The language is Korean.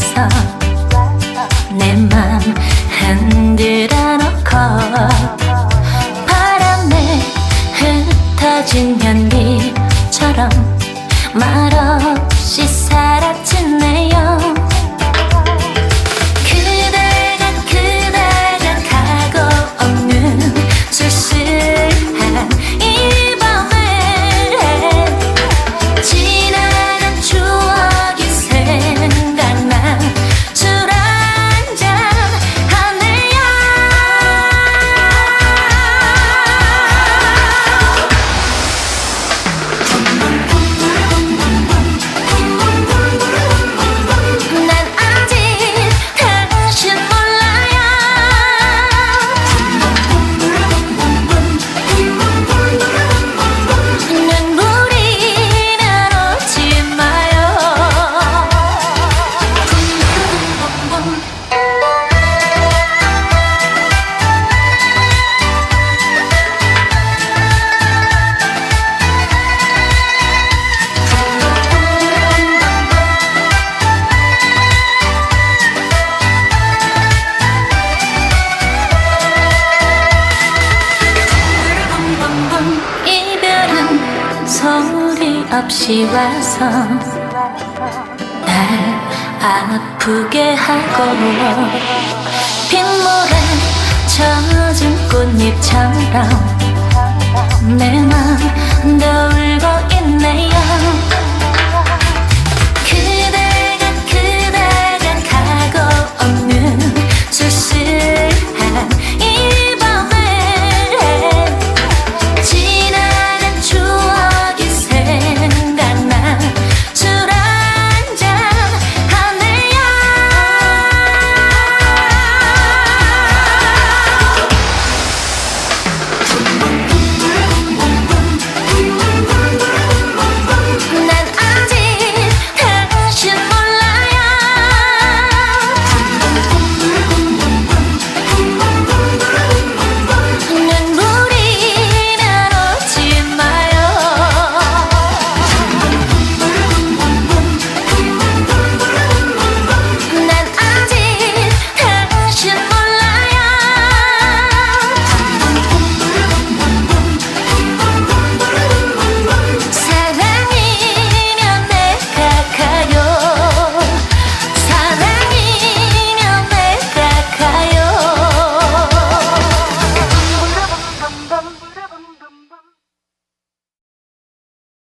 와서 내 맘 흔들어 놓고 바람에 흩어진 연기처럼 말아 없이 와서 날 아프게 하고 빗물에 젖은 꽃잎처럼 내맘